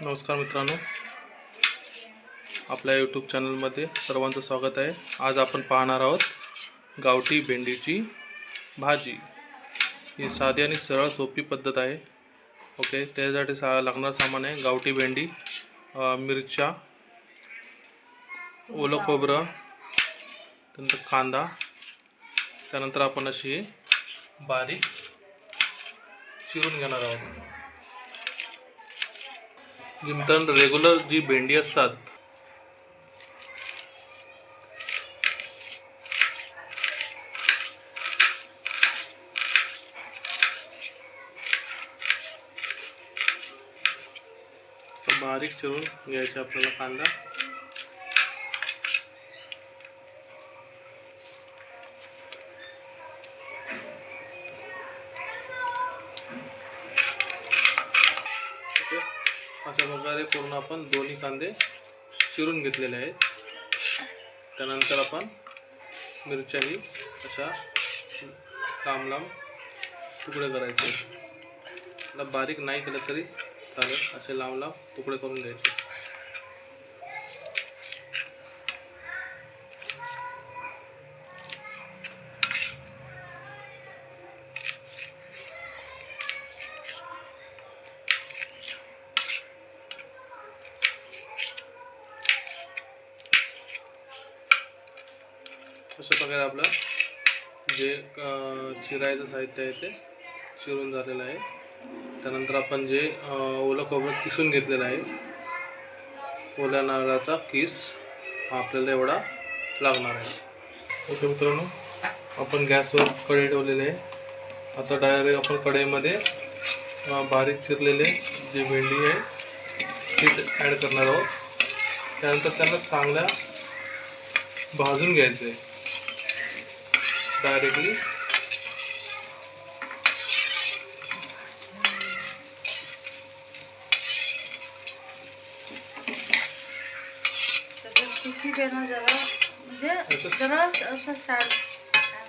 नमस्कार मित्रांनो. आपल्या यूट्यूब चॅनलमध्ये सर्वांचं स्वागत आहे. आज आपण पाहणार आहोत गावठी भेंडीची भाजी. ही साधी आणि सरळ सोपी पद्धत आहे. ओके त्यासाठी सा लागणारं सामान आहे गावठी भेंडी मिरच्या ओलं खोबरं त्यानंतर कांदा त्यानंतर आपण अशी बारीक चिरून घेणार आहोत. जी रेग्युलर जी भेंडी असतात बारीक चिरून घ्यायचे आपल्याला कांदा. अशा प्रकारे पूर्ण आपण दोन्ही कांदे चिरून घेतलेले आहेत. त्यानंतर आपण मिरच्याही अशा लांब लांब तुकडे करायचे. बारीक नाही केलं तरी चालेल. असे लांब लांब तुकडे करून घ्यायचे अशा प्रकारे आपलं जे चिरायचं साहित्य आहे ते चिरून झालेलं आहे. त्यानंतर आपण जे ओलं खोबरं किसून घेतलेलं आहे ओल्या नारळाचा किस हा आपल्याला एवढा लागणार आहे. ओके मित्रांनो आपण गॅसवर कढई ठेवलेले आहे. आता डायरेक्ट आपण कढईमध्ये बारीक चिरलेले जे भेंडी आहे ते ॲड करणार आहोत. त्यानंतर त्यांना चांगल्या भाजून घ्यायचं आहे डायरेक्टली त्याच्यात तिखट आहे ना जरा म्हणजे जरा असं शाड काय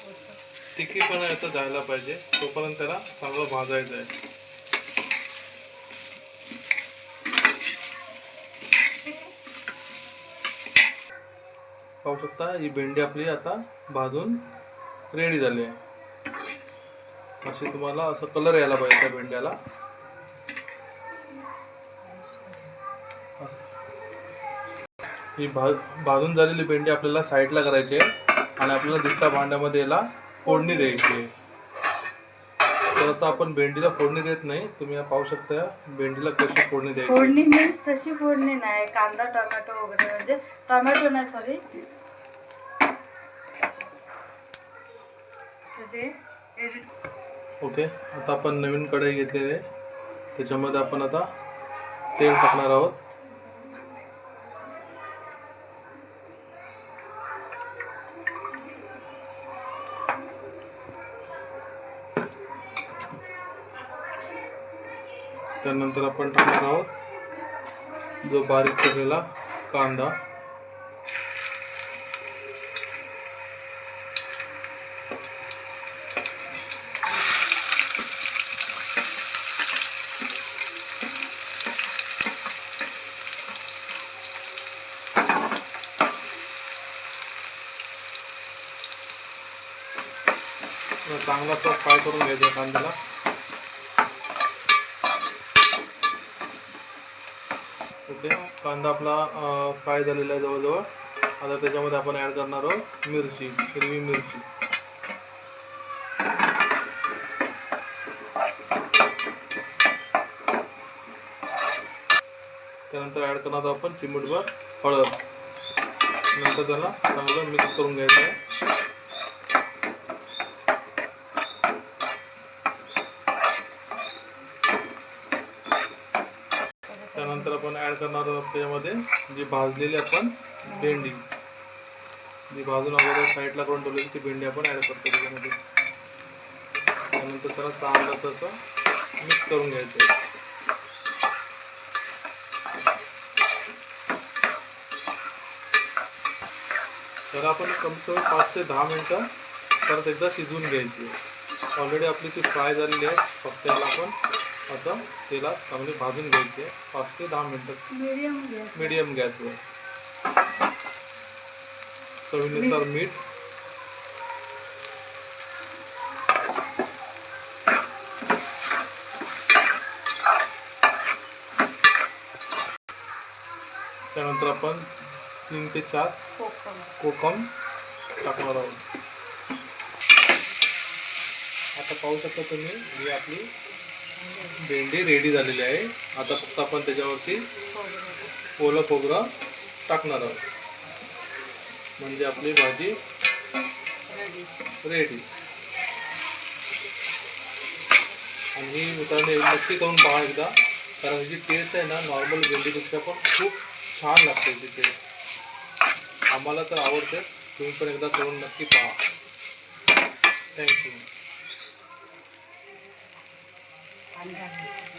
बोलतो? तिखीपणा याचा जायला पाहिजे. तोपर्यंत त्याला चांगलं भाजायचं आहे. पाहू शकता ही भेंडी आपली आता भाजून रेडी झाली आहे. तुम्हाला असं कलर यायला पाहिजे त्या भेंड्याला. ही भा भाजून झालेली भेंडी आपल्याला साईडला करायची आहे. आणि आपल्याला दिसता भांड्यामध्ये याला फोडणी द्यायची तर असं आपण भेंडीला फोडणी देत नाही. तुम्ही पाहू शकता भेंडीला कशी फोडणी द्यायची. फोडणी मीन्स तशी फोडणी नाही. कांदा टोमॅटो वगैरे म्हणजे टोमॅटो नाही सॉरी ते एडिट ओके आता आपण नवीन कढई घेतलेली आहे. त्याच्यामध्ये आपण आता तेल टाकणार आहोत. त्यानंतर आपण टाकणार आहोत जो बारीक केलेला कांदा. चांगला तो फ्राय करून घ्यायचा कांद्याला. ओके कांदा आपला फ्राय झालेला आहे जवळजवळ. आता त्याच्यामध्ये आपण ॲड करणार आहोत मिरची हिरवी मिरची. त्यानंतर ॲड करणार आहोत आपण चिमूटभर हळद. नंतर त्याला चांगलं मिक्स करून घ्यायचं आहे. त्यानंतर आपण ॲड करणार आहोत त्याच्यामध्ये जी भाजलेली आपण भेंडी. जी भाजून अगोदर साईडला करून ठेवलेली ती भेंडी आपण ॲड करतो त्याच्यामध्ये. त्यानंतर त्याला चांगलं तसं मिक्स करून घ्यायचं. तर आपण कमीत कमी पाच ते दहा मिनटं परत एकदा शिजवून घ्यायची. ऑलरेडी आपली ती फ्राय झालेली आहे. फक्त याला आपण असं तेलात चांगली भाजून घ्यायची पाच ते दहा मिनटं मीडियम गॅस. मीडियम गॅसवर. चवीनुसार मीठ. त्यानंतर आपण तीन ते चार कोकम. कोकम टाकणार आहोत. आता पाहू शकता तुम्ही ही आपली भेंडी रेडी झालेली आहे. आता फक्त आपण त्याच्यावरती खोबरं ओलं खोबरं टाकणार आहोत. म्हणजे आपली भाजी रेडी आणि ही मित्रांनो नक्की करून पहा एकदा. कारण जी टेस्ट आहे ना नॉर्मल भेंडीपेक्षा पण खूप छान लागते ती टेस्ट आम्हाला तर आवडते. तुम्ही पण एकदा करून नक्की पहा. थँक्यू आणि